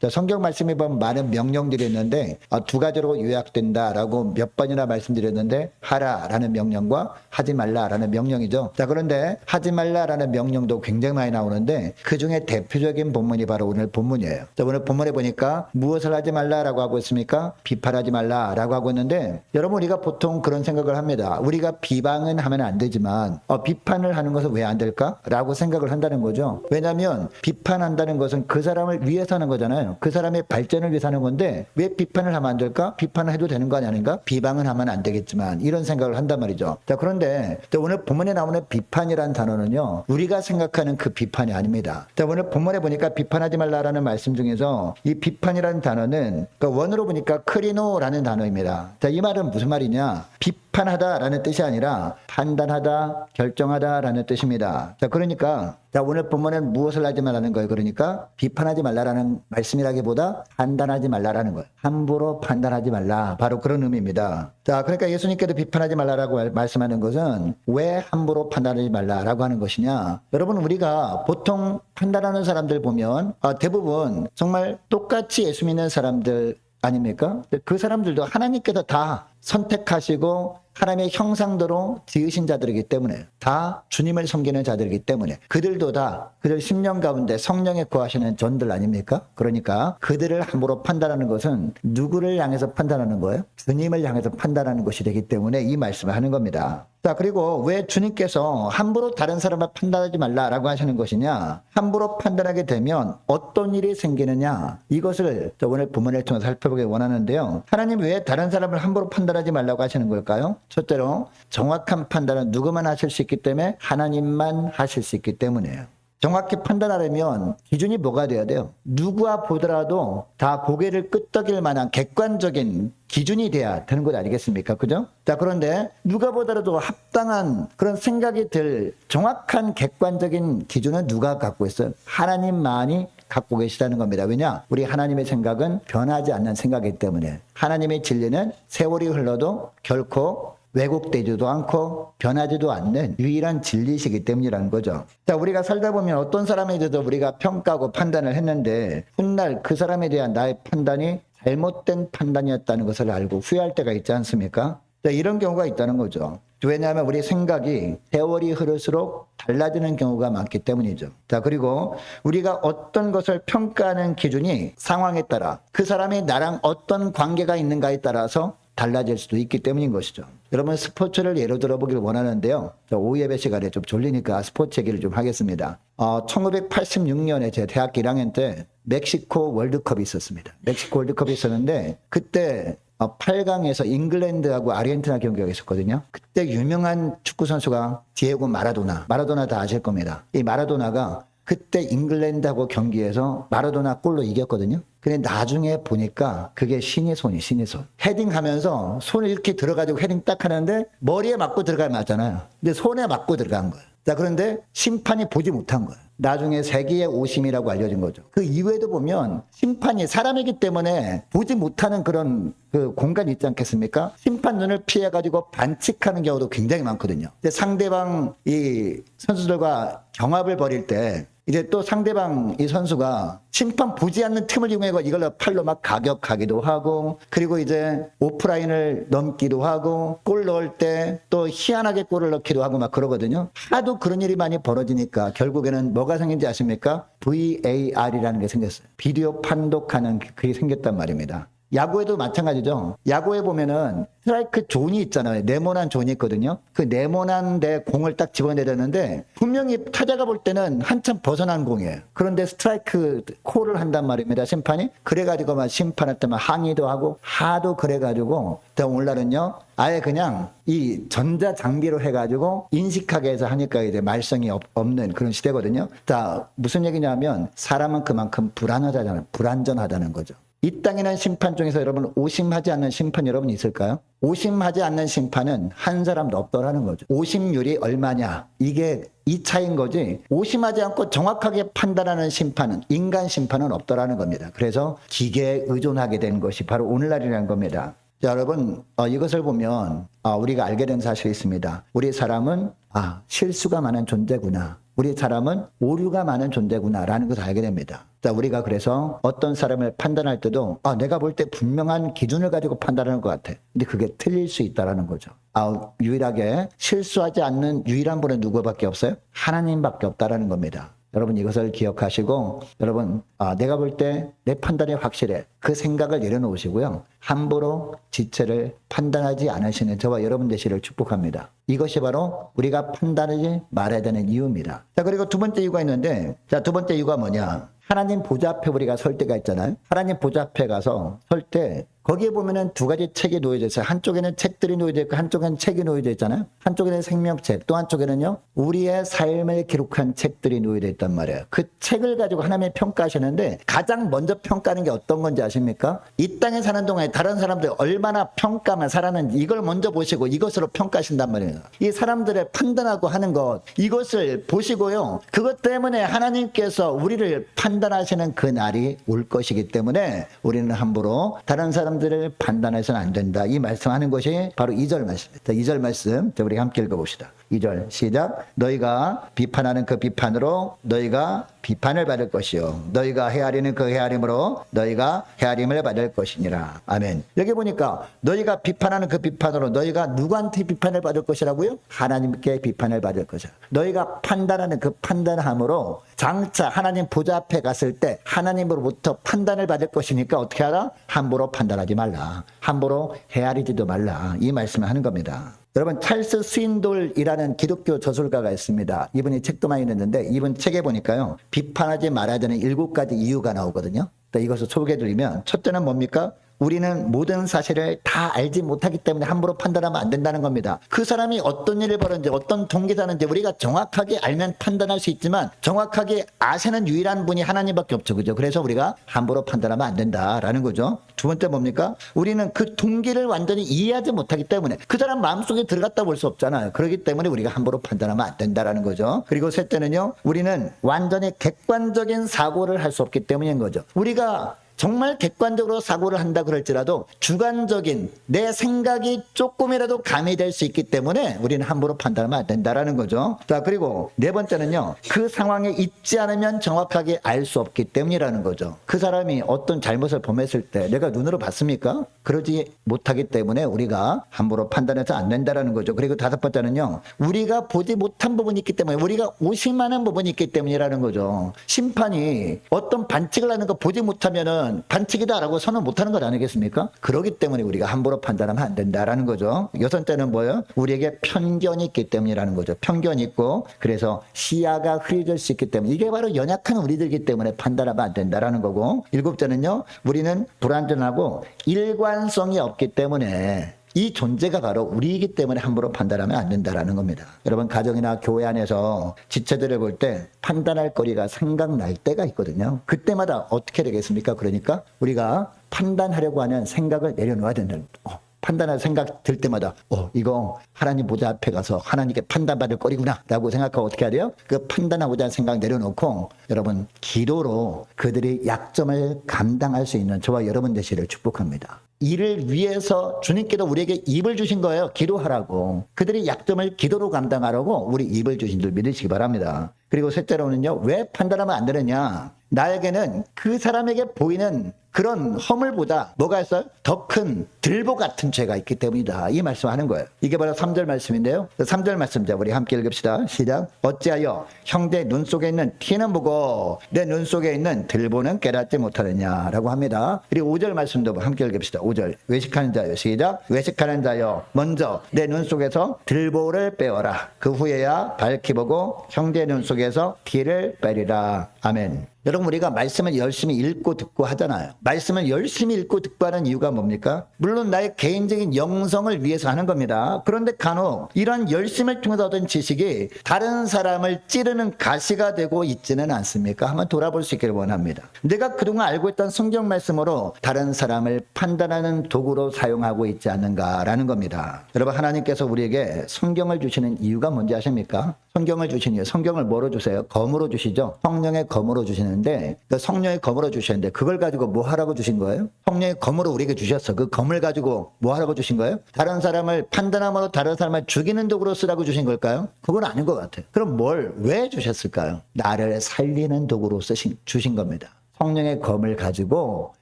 자, 성경 말씀에 보면 많은 명령들이 있는데 아, 두 가지로 요약된다라고 몇 번이나 말씀드렸는데 하라라는 명령과 하지 말라라는 명령이죠. 자 그런데 하지 말라라는 명령도 굉장히 많이 나오는데 그 중에 대표적인 본문이 바로 오늘 본문이에요. 자, 오늘 본문에 보니까 무엇을 하지 말라라고 하고 있습니까? 비판하지 말라라고 하고 있는데 여러분 우리가 보통 그런 생각을 합니다. 우리가 비방은 하면 안 되지만 어, 비판을 하는 것은 왜 안 될까?라고 생각을 한다는 거죠. 왜냐하면 비판한다는 것은 그 사람을 위해서 하는 거잖아요. 그 사람의 발전을 위해서 하는 건데 왜 비판을 하면 안 될까? 비판을 해도 되는 거 아닌가? 비방은 하면 안 되겠지만 이런 생각을 한단 말이죠. 자 그런데 또 오늘 본문에 나오는 비판이라는 단어는요. 우리가 생각하는 그 비판이 아닙니다. 자 오늘 본문에 보니까 비판하지 말라라는 말씀 중에서 이 비판이라는 단어는 그 원어로 보니까 크리노라는 단어입니다. 자 이 말은 무슨 말이냐? 비판하다라는 뜻이 아니라 판단하다, 결정하다라는 뜻입니다. 자, 그러니까 자, 오늘 본문은 무엇을 하지 말라는 거예요? 그러니까 비판하지 말라라는 말씀이라기보다 판단하지 말라라는 거예요. 함부로 판단하지 말라. 바로 그런 의미입니다. 자, 그러니까 예수님께도 비판하지 말라라고 말- 말씀하는 것은 왜 함부로 판단하지 말라라고 하는 것이냐? 여러분, 우리가 보통 판단하는 사람들 보면 어, 대부분 정말 똑같이 예수 믿는 사람들 아닙니까? 그 사람들도 하나님께서 다 선택하시고 하나님의 형상대로 지으신 자들이기 때문에 다 주님을 섬기는 자들이기 때문에 그들도 다 그들 10년 가운데 성령에 구하시는 전들 아닙니까? 그러니까 그들을 함부로 판단하는 것은 누구를 향해서 판단하는 거예요? 주님을 향해서 판단하는 것이 되기 때문에 이 말씀을 하는 겁니다. 자, 그리고 왜 주님께서 함부로 다른 사람을 판단하지 말라라고 하시는 것이냐? 함부로 판단하게 되면 어떤 일이 생기느냐? 이것을 저 오늘 부문을 통해서 살펴보기 원하는데요. 하나님 왜 다른 사람을 함부로 판단하지 말라고 하시는 걸까요? 첫째로 정확한 판단은 누구만 하실 수 있기 때문에 하나님만 하실 수 있기 때문이에요. 정확히 판단하려면 기준이 뭐가 돼야 돼요? 누구와 보더라도 다 고개를 끄덕일 만한 객관적인 기준이 돼야 되는 것 아니겠습니까? 그죠? 자, 그런데 누가 보더라도 합당한 그런 생각이 들 정확한 객관적인 기준은 누가 갖고 있어요? 하나님만이 갖고 계시다는 겁니다. 왜냐? 우리 하나님의 생각은 변하지 않는 생각이기 때문에 하나님의 진리는 세월이 흘러도 결코 왜곡되지도 않고 변하지도 않는 유일한 진리시기 때문이라는 거죠. 자, 우리가 살다 보면 어떤 사람에 대해서 우리가 평가하고 판단을 했는데 훗날 그 사람에 대한 나의 판단이 잘못된 판단이었다는 것을 알고 후회할 때가 있지 않습니까? 자, 이런 경우가 있다는 거죠. 왜냐하면 우리 생각이 세월이 흐를수록 달라지는 경우가 많기 때문이죠. 자, 그리고 우리가 어떤 것을 평가하는 기준이 상황에 따라 그 사람이 나랑 어떤 관계가 있는가에 따라서 달라질 수도 있기 때문인 것이죠. 여러분 스포츠를 예로 들어보길 원하는데요. 저 오후 예배 시간에 좀 졸리니까 스포츠 얘기를 좀 하겠습니다. 어, 1986년에 제 대학 1학년 때 멕시코 월드컵이 있었습니다. 멕시코 월드컵이 있었는데 그때 어, 8강에서 잉글랜드하고 아르헨티나 경기가 있었거든요. 그때 유명한 축구 선수가 디에고 마라도나. 마라도나 다 아실 겁니다. 이 마라도나가 그때 잉글랜드하고 경기에서 마라도나 골로 이겼거든요. 근데 나중에 보니까 그게 신의 손이 신의 손. 헤딩하면서 손을 이렇게 들어가지고 헤딩 딱 하는데 머리에 맞고 들어가야 맞잖아요. 근데 손에 맞고 들어간 거예요. 자, 그런데 심판이 보지 못한 거예요. 나중에 세계의 오심이라고 알려진 거죠. 그 이후에도 보면 심판이 사람이기 때문에 보지 못하는 그런 그 공간이 있지 않겠습니까? 심판 눈을 피해가지고 반칙하는 경우도 굉장히 많거든요. 근데 상대방 이 선수들과 경합을 벌일 때 이제 또 상대방 이 선수가 심판 보지 않는 틈을 이용해서 이걸로 팔로 막 가격하기도 하고 그리고 이제 오프라인을 넘기도 하고 골 넣을 때 또 희한하게 골을 넣기도 하고 막 그러거든요. 하도 그런 일이 많이 벌어지니까 결국에는 뭐가 생긴지 아십니까? VAR이라는 게 생겼어요. 비디오 판독하는 그게 생겼단 말입니다. 야구에도 마찬가지죠. 야구에 보면은 스트라이크 존이 있잖아요. 네모난 존이 있거든요. 그 네모난 데 공을 딱 집어내려는데 분명히 타자가 볼 때는 한참 벗어난 공이에요. 그런데 스트라이크 콜을 한단 말입니다. 심판이. 그래가지고 막 심판한테 막 항의도 하고 하도 그래가지고 또 오늘날은요. 아예 그냥 이 전자 장비로 해가지고 인식하게 해서 하니까 이제 말썽이 없, 없는 그런 시대거든요. 자, 무슨 얘기냐면 사람은 그만큼 불안하다는, 불안전하다는 거죠. 이 땅에는 심판 중에서 여러분 오심하지 않는 심판 여러분 있을까요? 오심하지 않는 심판은 한 사람도 없더라는 거죠. 오심률이 얼마냐? 이게 이 차인 거지. 오심하지 않고 정확하게 판단하는 심판은 인간 심판은 없더라는 겁니다. 그래서 기계에 의존하게 된 것이 바로 오늘날이라는 겁니다. 자, 여러분 어, 이것을 보면 어, 우리가 알게 된 사실이 있습니다. 우리 사람은 아 실수가 많은 존재구나. 우리 사람은 오류가 많은 존재구나라는 것을 알게 됩니다. 자, 우리가 그래서 어떤 사람을 판단할 때도 아, 내가 볼 때 분명한 기준을 가지고 판단하는 것 같아. 근데 그게 틀릴 수 있다라는 거죠. 아, 유일하게 실수하지 않는 유일한 분은 누구밖에 없어요? 하나님밖에 없다라는 겁니다. 여러분 이것을 기억하시고 여러분 아, 내가 볼 때 내 판단이 확실해. 그 생각을 내려놓으시고요. 함부로 지체를 판단하지 않으시는 저와 여러분 되시를 축복합니다. 이것이 바로 우리가 판단하지 말아야 되는 이유입니다. 자 그리고 두 번째 이유가 있는데 자두 번째 이유가 뭐냐? 하나님 보좌 앞에 우리가 설 때가 있잖아요. 하나님 보좌 앞에 가서 설 때 거기에 보면은 두 가지 책이 놓여져 있어요. 한쪽에는 책들이 놓여져 있고 한쪽에는 책이 놓여져 있잖아요. 한쪽에는 생명책, 또 한쪽에는요. 우리의 삶을 기록한 책들이 놓여져 있단 말이에요. 그 책을 가지고 하나님이 평가하시는데 가장 먼저 평가하는 게 어떤 건지 아십니까? 이 땅에 사는 동안에 다른 사람들이 얼마나 평가만 살았는지 이걸 먼저 보시고 이것으로 평가하신단 말이에요. 이 사람들의 판단하고 하는 것 이것을 보시고요. 그것 때문에 하나님께서 우리를 판단하시는 그 날이 올 것이기 때문에 우리는 함부로 다른 사람 들을 판단해서는 안 된다. 이 말씀하는 것이 바로 2절 말씀입니다. 2절 말씀 자, 우리 함께 읽어봅시다. 2절 시작. 너희가 비판하는 그 비판으로 너희가 비판을 받을 것이요. 너희가 헤아리는 그 헤아림으로 너희가 헤아림을 받을 것이니라. 아멘. 여기 보니까 너희가 비판하는 그 비판으로 너희가 누구한테 비판을 받을 것이라고요? 하나님께 비판을 받을 것이야. 너희가 판단하는 그 판단함으로 장차 하나님 보좌 앞에 갔을 때 하나님으로부터 판단을 받을 것이니까 어떻게 하라? 함부로 판단하지 말라. 함부로 헤아리지도 말라. 이 말씀을 하는 겁니다. 여러분 찰스 스윈돌이라는 기독교 저술가가 있습니다. 이분이 책도 많이 냈는데 이분 책에 보니까요 비판하지 말아야 되는 일곱 가지 이유가 나오거든요. 자, 이것을 소개해드리면 첫째는 뭡니까? 우리는 모든 사실을 다 알지 못하기 때문에 함부로 판단하면 안 된다는 겁니다. 그 사람이 어떤 일을 벌었는지 어떤 동기사는지 우리가 정확하게 알면 판단할 수 있지만 정확하게 아시는 유일한 분이 하나님밖에 없죠. 그죠? 그래서 우리가 함부로 판단하면 안 된다라는 거죠. 두 번째 뭡니까? 우리는 그 동기를 완전히 이해하지 못하기 때문에 그 사람 마음속에 들어갔다 볼 수 없잖아요. 그렇기 때문에 우리가 함부로 판단하면 안 된다라는 거죠. 그리고 셋째는요. 우리는 완전히 객관적인 사고를 할 수 없기 때문인 거죠. 우리가 정말 객관적으로 사고를 한다 그럴지라도 주관적인 내 생각이 조금이라도 가미될 수 있기 때문에 우리는 함부로 판단하면 안 된다라는 거죠. 자, 그리고 네 번째는요. 그 상황에 있지 않으면 정확하게 알 수 없기 때문이라는 거죠. 그 사람이 어떤 잘못을 범했을 때 내가 눈으로 봤습니까? 그러지 못하기 때문에 우리가 함부로 판단해서 안 된다라는 거죠. 그리고 다섯 번째는요. 우리가 보지 못한 부분이 있기 때문에 우리가 오심하는 부분이 있기 때문이라는 거죠. 심판이 어떤 반칙을 하는 거 보지 못하면은 반칙이다라고 선언 못하는 것 아니겠습니까? 그렇기 때문에 우리가 함부로 판단하면 안 된다라는 거죠. 여섯째는 뭐예요? 우리에게 편견이 있기 때문이라는 거죠. 편견이 있고 그래서 시야가 흐려질 수 있기 때문에 이게 바로 연약한 우리들이기 때문에 판단하면 안 된다라는 거고 일곱째는요. 우리는 불완전하고 일관성이 없기 때문에 이 존재가 바로 우리이기 때문에 함부로 판단하면 안 된다라는 겁니다. 여러분 가정이나 교회 안에서 지체들을 볼 때 판단할 거리가 생각날 때가 있거든요. 그때마다 어떻게 되겠습니까? 그러니까 우리가 판단하려고 하는 생각을 내려놓아야 된다는 어, 판단할 생각 들 때마다 어 이거 하나님 보좌 앞에 가서 하나님께 판단받을 거리구나라고 생각하고 어떻게 해야 돼요? 그 판단하고자 하는 생각 내려놓고 여러분 기도로 그들의 약점을 감당할 수 있는 저와 여러분 되시를 축복합니다. 이를 위해서 주님께도 우리에게 입을 주신 거예요. 기도하라고. 그들의 약점을 기도로 감당하라고 우리 입을 주신 줄 믿으시기 바랍니다. 그리고 셋째로는요, 왜 판단하면 안 되느냐? 나에게는 그 사람에게 보이는 그런 허물보다 뭐가 있어요? 더 큰 들보 같은 죄가 있기 때문이다. 이 말씀하는 거예요. 이게 바로 3절 말씀인데요. 3절 말씀 자 우리 함께 읽읍시다. 시작. 어찌하여 형제 눈 속에 있는 티는 보고 내 눈 속에 있는 들보는 깨닫지 못하느냐라고 합니다. 그리고 5절 말씀도 함께 읽읍시다. 5절. 외식하는 자요. 시작. 외식하는 자요. 먼저 내 눈 속에서 들보를 빼어라. 그 후에야 밝히 보고 형제 눈 속에 서 티를 빼리라. 아멘. 여러분 우리가 말씀을 열심히 읽고 듣고 하잖아요. 말씀을 열심히 읽고 듣고 하는 이유가 뭡니까? 물론 나의 개인적인 영성을 위해서 하는 겁니다. 그런데 간혹 이런 열심을 통해서 얻은 지식이 다른 사람을 찌르는 가시가 되고 있지는 않습니까? 한번 돌아볼 수 있기를 원합니다. 내가 그동안 알고 있던 성경 말씀으로 다른 사람을 판단하는 도구로 사용하고 있지 않는가라는 겁니다. 여러분 하나님께서 우리에게 성경을 주시는 이유가 뭔지 아십니까? 성경을 주시니 성경을 뭐로 주세요? 검으로 주시죠. 성령의 검으로 주시는데 그 성령의 검으로 주셨는데 그걸 가지고 뭐 하라고 주신 거예요? 성령의 검으로 우리에게 주셨어. 그 검을 가지고 뭐 하라고 주신 거예요? 다른 사람을 판단함으로 다른 사람을 죽이는 도구로 쓰라고 주신 걸까요? 그건 아닌 것 같아요. 그럼 뭘 왜 주셨을까요? 나를 살리는 도구로 쓰신 주신 겁니다. 성령의 검을 가지고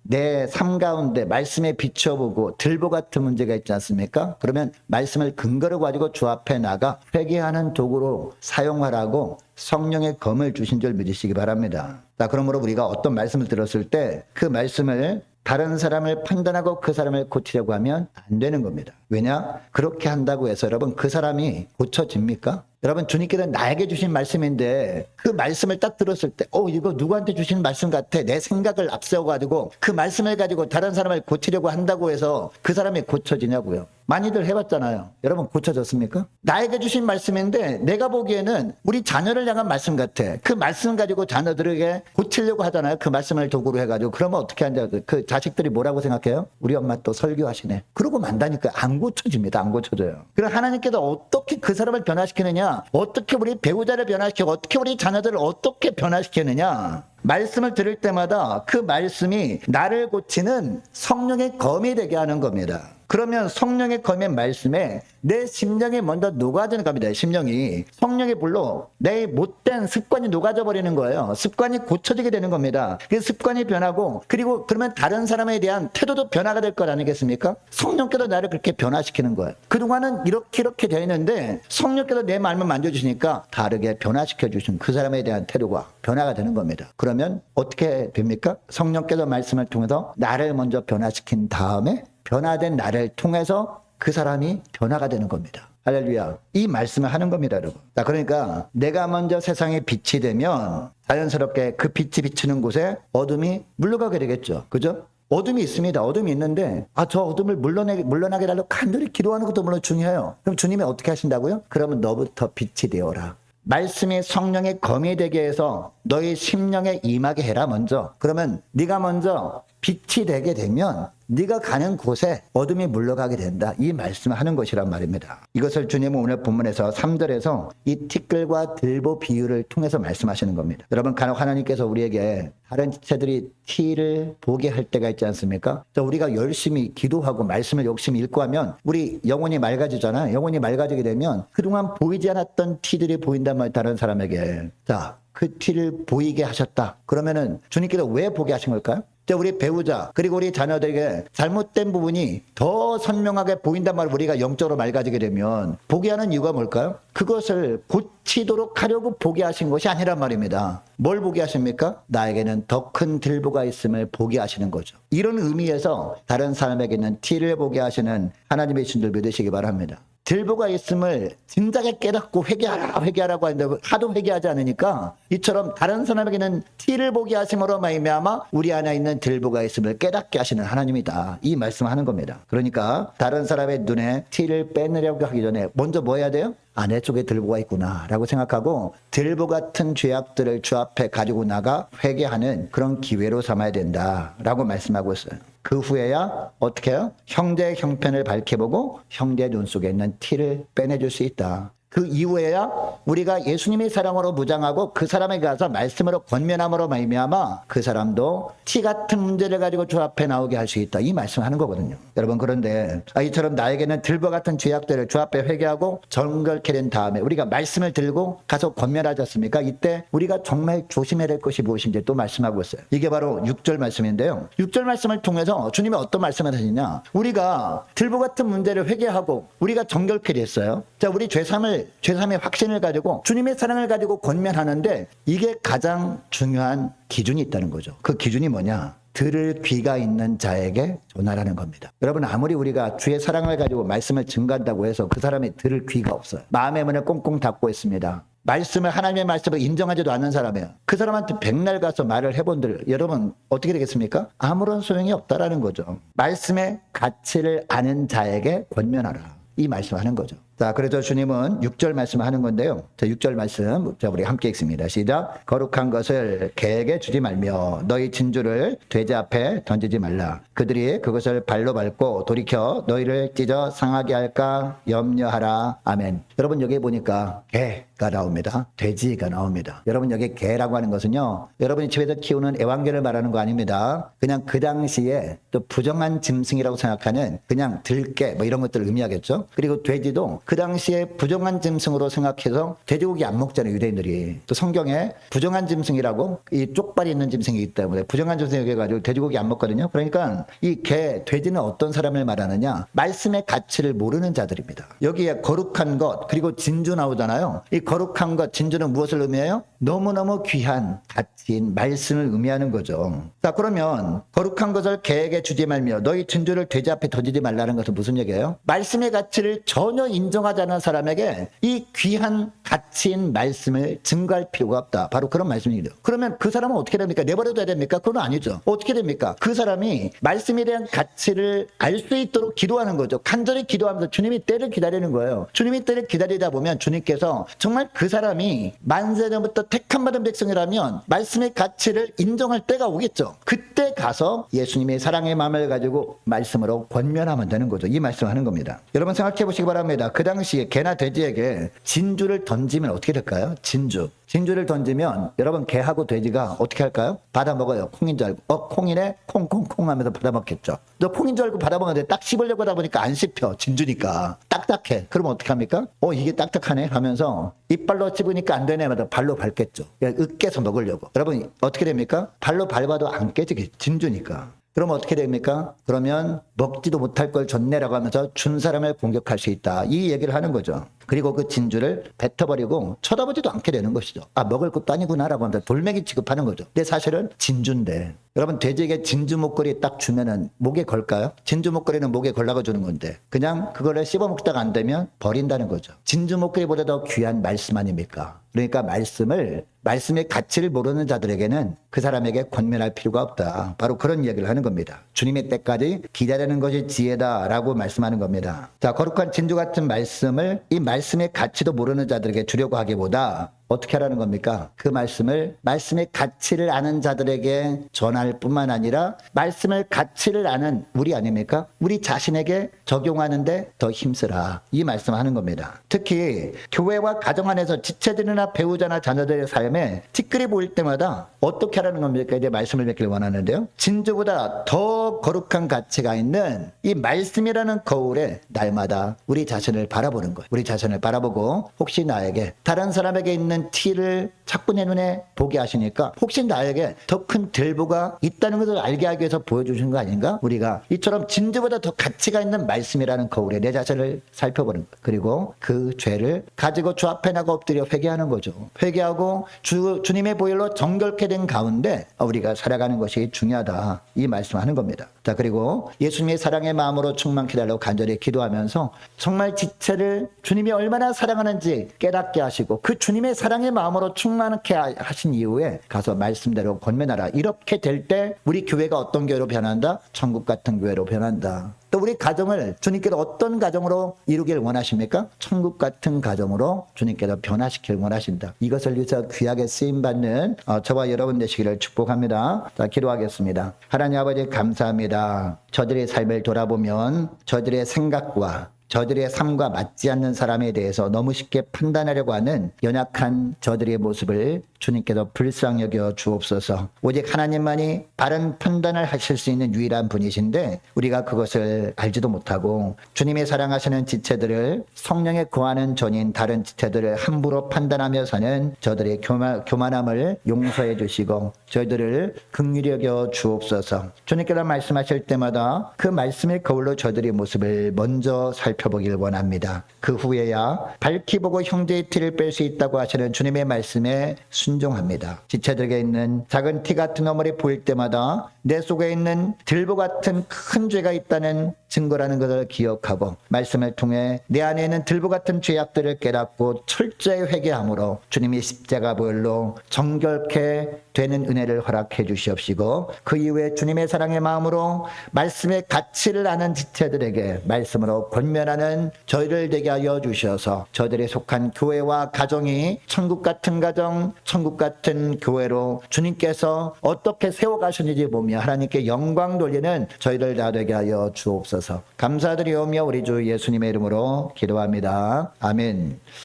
내 삶 가운데 말씀에 비춰보고 들보 같은 문제가 있지 않습니까? 그러면 말씀을 근거로 가지고 주 앞에 나가 회개하는 도구로 사용하라고 성령의 검을 주신 줄 믿으시기 바랍니다. 자, 그러므로 우리가 어떤 말씀을 들었을 때 그 말씀을 다른 사람을 판단하고 그 사람을 고치려고 하면 안 되는 겁니다. 왜냐? 그렇게 한다고 해서 여러분 그 사람이 고쳐집니까? 여러분 주님께서 나에게 주신 말씀인데 그 말씀을 딱 들었을 때, 어 이거 누구한테 주신 말씀 같아? 내 생각을 앞세워 가지고 그 말씀을 가지고 다른 사람을 고치려고 한다고 해서 그 사람이 고쳐지냐고요? 많이들 해봤잖아요. 여러분 고쳐졌습니까? 나에게 주신 말씀인데 내가 보기에는 우리 자녀를 향한 말씀 같아. 그 말씀 가지고 자녀들에게 고치려고 하잖아요. 그 말씀을 도구로 해가지고 그러면 어떻게 한다? 그 자식들이 뭐라고 생각해요? 우리 엄마 또 설교하시네. 그러고 만다니까 안 고쳐집니다. 안 고쳐져요. 그럼 하나님께서 어떻게 그 사람을 변화시키느냐? 어떻게 우리 배우자를 변화시키고 어떻게 우리 자녀들을 어떻게 변화시키느냐? 말씀을 들을 때마다 그 말씀이 나를 고치는 성령의 검이 되게 하는 겁니다. 그러면 성령의 검의 말씀에 내 심령이 먼저 녹아지는 겁니다. 심령이. 성령의 불로 내 못된 습관이 녹아져 버리는 거예요. 습관이 고쳐지게 되는 겁니다. 그 습관이 변하고 그리고 그러면 다른 사람에 대한 태도도 변화가 될 것 아니겠습니까? 성령께서 나를 그렇게 변화시키는 거예요. 그동안은 이렇게 이렇게 되어 있는데 성령께서 내 마음을 만져 주시니까 다르게 변화시켜 주신 그 사람에 대한 태도가 변화가 되는 겁니다. 그러면 어떻게 됩니까? 성령께서 말씀을 통해서 나를 먼저 변화시킨 다음에 변화된 나를 통해서 그 사람이 변화가 되는 겁니다. 할렐루야. 이 말씀을 하는 겁니다, 여러분. 자, 그러니까 내가 먼저 세상에 빛이 되면 자연스럽게 그 빛이 비치는 곳에 어둠이 물러가게 되겠죠. 그죠? 어둠이 있습니다. 어둠이 있는데, 아, 저 어둠을 물러내, 물러나게 달라고 간절히 기도하는 것도 물론 중요해요. 그럼 주님이 어떻게 하신다고요? 그러면 너부터 빛이 되어라. 말씀이 성령의 검이 되게 해서 너희 심령에 임하게 해라 먼저. 그러면 네가 먼저 빛이 되게 되면 네가 가는 곳에 어둠이 물러가게 된다. 이 말씀을 하는 것이란 말입니다. 이것을 주님은 오늘 본문에서 3절에서 이 티끌과 들보 비유를 통해서 말씀하시는 겁니다. 여러분 간혹 하나님께서 우리에게 다른 지체들이 티를 보게 할 때가 있지 않습니까? 자, 우리가 열심히 기도하고 말씀을 열심히 읽고 하면 우리 영혼이 맑아지잖아요. 영혼이 맑아지게 되면 그동안 보이지 않았던 티들이 보인단 말이에요. 다른 사람에게. 자, 그 티를 보이게 하셨다. 그러면은 주님께서 왜 보게 하신 걸까요? 자, 우리 배우자 그리고 우리 자녀들에게 잘못된 부분이 더 선명하게 보인단 말을 우리가 영적으로 맑아지게 되면 보게 하는 이유가 뭘까요? 그것을 고치도록 하려고 보게 하신 것이 아니란 말입니다. 뭘 보게 하십니까? 나에게는 더 큰 들보가 있음을 보게 하시는 거죠. 이런 의미에서 다른 사람에게는 티를 보게 하시는 하나님의 신들 믿으시기 바랍니다. 들보가 있음을 진작에 깨닫고 회개하라 회개하라고 하는데 하도 회개하지 않으니까 이처럼 다른 사람에게는 티를 보게 하심으로 말미암아 우리 안에 있는 들보가 있음을 깨닫게 하시는 하나님이다. 이 말씀하는 겁니다. 그러니까 다른 사람의 눈에 티를 빼내려고 하기 전에 먼저 뭐 해야 돼요? 아내 쪽에 들보가 있구나 라고 생각하고 들보 같은 죄악들을 주 앞에 가지고 나가 회개하는 그런 기회로 삼아야 된다 라고 말씀하고 있어요 그 후에야 어떻게 해요? 형제의 형편을 밝혀보고 형제 눈 속에 있는 티를 빼내줄 수 있다. 그 이후에야 우리가 예수님의 사랑으로 무장하고 그 사람에게 가서 말씀으로 권면함으로 말미암아 그 사람도 티 같은 문제를 가지고 주 앞에 나오게 할 수 있다. 이 말씀을 하는 거거든요. 여러분 그런데 아, 이처럼 나에게는 들보 같은 죄악들을 주 앞에 회개하고 정결케 된 다음에 우리가 말씀을 들고 가서 권면하지 않습니까? 이때 우리가 정말 조심해야 될 것이 무엇인지 또 말씀하고 있어요. 이게 바로 6절 말씀인데요. 6절 말씀을 통해서 주님이 어떤 말씀을 하시냐? 우리가 들보 같은 문제를 회개하고 우리가 정결케 됐어요. 자, 우리 죄삼을 죄삼의 확신을 가지고 주님의 사랑을 가지고 권면하는데 이게 가장 중요한 기준이 있다는 거죠. 그 기준이 뭐냐? 들을 귀가 있는 자에게 전하라는 겁니다. 여러분 아무리 우리가 주의 사랑을 가지고 말씀을 증가한다고 해서 그 사람이 들을 귀가 없어요. 마음의 문을 꽁꽁 닫고 있습니다. 말씀을 하나님의 말씀을 인정하지도 않는 사람이에요. 그 사람한테 백날 가서 말을 해본들 여러분 어떻게 되겠습니까? 아무런 소용이 없다라는 거죠. 말씀의 가치를 아는 자에게 권면하라. 이 말씀하는 거죠. 자, 자, 그래서 주님은 6절 말씀을 하는 건데요. 자, 6절 말씀, 자, 우리 함께 읽습니다. 시작. 거룩한 것을 개에게 주지 말며 너희 진주를 돼지 앞에 던지지 말라. 그들이 그것을 발로 밟고 돌이켜 너희를 찢어 상하게 할까 염려하라. 아멘. 여러분 여기 보니까 개가 나옵니다. 돼지가 나옵니다. 여러분 여기 개라고 하는 것은요. 여러분이 집에서 키우는 애완개를 말하는 거 아닙니다. 그냥 그 당시에 또 부정한 짐승이라고 생각하는 그냥 들개 뭐 이런 것들을 의미하겠죠. 그리고 돼지도 그 당시에 부정한 짐승으로 생각해서 돼지고기 안 먹잖아요. 유대인들이. 또 성경에 부정한 짐승이라고 이 쪽발이 있는 짐승이기 때문에 부정한 짐승이 해가지고 돼지고기 안 먹거든요. 그러니까 이 개, 돼지는 어떤 사람을 말하느냐? 말씀의 가치를 모르는 자들입니다. 여기에 거룩한 것 그리고 진주 나오잖아요. 이 거룩한 것 진주는 무엇을 의미해요? 너무너무 귀한 가치인 말씀을 의미하는 거죠. 자 그러면 거룩한 것을 개에게 주지 말며 너희 진주를 돼지 앞에 던지지 말라는 것은 무슨 얘기예요? 말씀의 가치를 전혀 인 않은 사람에게 이 귀한 가치인 말씀을 증거할 필요가 없다. 바로 그런 말씀이죠. 그러면 그 사람은 어떻게 됩니까? 내버려둬야 됩니까? 그건 아니죠. 어떻게 됩니까? 그 사람이 말씀에 대한 가치를 알 수 있도록 기도하는 거죠. 간절히 기도하면서 주님이 때를 기다리는 거예요. 주님이 때를 기다리다 보면 주님께서 정말 그 사람이 만세 전부터 택함 받은 백성이라면 말씀의 가치를 인정할 때가 오겠죠. 그때 가서 예수님의 사랑의 마음을 가지고 말씀으로 권면하면 되는 거죠. 이 말씀하는 겁니다. 여러분 생각해 보시기 바랍니다. 그 당시에 개나 돼지에게 진주를 던지면 어떻게 될까요? 진주. 진주를 던지면 여러분 개하고 돼지가 어떻게 할까요? 받아 먹어요. 콩인 줄 알고. 어, 콩이네? 콩콩콩 하면서 받아 먹겠죠. 너 콩인 줄 알고 받아 먹었는데 딱 씹으려고 하다 보니까 안 씹혀. 진주니까. 딱딱해. 그러면 어떻게 합니까? 어, 이게 딱딱하네 하면서 이빨로 씹으니까 안 되네 하면서 발로 밟겠죠. 그러니까 으깨서 먹으려고. 여러분 어떻게 됩니까? 발로 밟아도 안 깨지게 진주니까. 그러면 어떻게 됩니까? 그러면 먹지도 못할 걸 줬네라고 하면서 준 사람을 공격할 수 있다. 이 얘기를 하는 거죠. 그리고 그 진주를 뱉어버리고 쳐다보지도 않게 되는 것이죠. 아, 먹을 것도 아니구나라고 하면서 돌멩이 취급하는 거죠. 근데 사실은 진주인데. 여러분, 돼지에게 진주 목걸이 딱 주면은 목에 걸까요? 진주 목걸이는 목에 걸라고 주는 건데. 그냥 그거를 씹어 먹다가 안 되면 버린다는 거죠. 진주 목걸이보다 더 귀한 말씀 아닙니까? 그러니까 말씀을 말씀의 가치를 모르는 자들에게는 그 사람에게 권면할 필요가 없다. 바로 그런 이야기를 하는 겁니다. 주님의 때까지 기다리는 것이 지혜다라고 말씀하는 겁니다. 자, 거룩한 진주 같은 말씀을 이 말 씀의 가치도 모르는 자들에게 주려고 하기보다 어떻게 하라는 겁니까? 그 말씀을 말씀의 가치를 아는 자들에게 전할 뿐만 아니라 말씀을 가치를 아는 우리 아닙니까? 우리 자신에게 적용하는데 더 힘쓰라. 이 말씀을 하는 겁니다. 특히 교회와 가정 안에서 지체들이나 배우자나 자녀들의 삶에 티끌이 보일 때마다 어떻게 하라는 겁니까? 이제 말씀을 맺기를 원하는데요. 진주보다 더 거룩한 가치가 있는 이 말씀이라는 거울에 날마다 우리 자신을 바라보는 거예요. 우리 자신을 바라보고 혹시 나에게 다른 사람에게 있는 티를 자꾸 내 눈에 보게 하시니까 혹시 나에게 더 큰 들보가 있다는 것을 알게 하기 위해서 보여주신 거 아닌가? 우리가 이처럼 진주보다 더 가치가 있는 말씀이라는 거울에 내 자신을 살펴보는 거 그리고 그 죄를 가지고 주 앞에 나가 엎드려 회개하는 거죠. 회개하고 주, 주님의 보혈로 정결케 된 가운데 우리가 살아가는 것이 중요하다. 이 말씀하는 겁니다. 자, 그리고 예수님의 사랑의 마음으로 충만케 달라고 간절히 기도하면서 정말 지체를 주님이 얼마나 사랑하는지 깨닫게 하시고 그 주님의 사랑의 마음으로 충만케 하신 이후에 가서 말씀대로 권면하라. 이렇게 될 때 우리 교회가 어떤 교회로 변한다? 천국 같은 교회로 변한다. 또 우리 가정을 주님께서 어떤 가정으로 이루길 원하십니까? 천국 같은 가정으로 주님께서 변화시킬 원하신다. 이것을 위해서 귀하게 쓰임 받는 어, 저와 여러분 되시기를 축복합니다. 자, 기도하겠습니다. 하나님 아버지 감사합니다. 저들의 삶을 돌아보면 저들의 생각과 저들의 삶과 맞지 않는 사람에 대해서 너무 쉽게 판단하려고 하는 연약한 저들의 모습을 주님께서 불쌍히 여겨 주옵소서. 오직 하나님만이 바른 판단을 하실 수 있는 유일한 분이신데 우리가 그것을 알지도 못하고 주님의 사랑하시는 지체들을 성령에 거하는 전인 다른 지체들을 함부로 판단하며서는 저들의 교만, 교만함을 용서해 주시고 저희들을 긍휼히 여겨 주옵소서. 주님께서 말씀하실 때마다 그 말씀의 거울로 저들의 모습을 먼저 살펴 보길 원합니다. 그 후에야 밝히 보고 형제의 티를 뺄 수 있다고 하시는 주님의 말씀에 순종합니다. 지체들에게 있는 작은 티 같은 어머니 보일 때마다 내 속에 있는 들보 같은 큰 죄가 있다는 증거라는 것을 기억하고 말씀을 통해 내 안에 있는 들보 같은 죄악들을 깨닫고 철저히 회개함으로 주님이 십자가 보혈로 정결케 되는 은혜를 허락해 주시옵시고 그 이후에 주님의 사랑의 마음으로 말씀의 가치를 아는 지체들에게 말씀으로 권면하는 저희를 되게 하여 주셔서 저들이 속한 교회와 가정이 천국 같은 가정, 천국 같은 교회로 주님께서 어떻게 세워가셨는지 보며 하나님께 영광 돌리는 저희들 다 되게 하여 주옵소서 감사드리오며 우리 주 예수님의 이름으로 기도합니다. 아멘.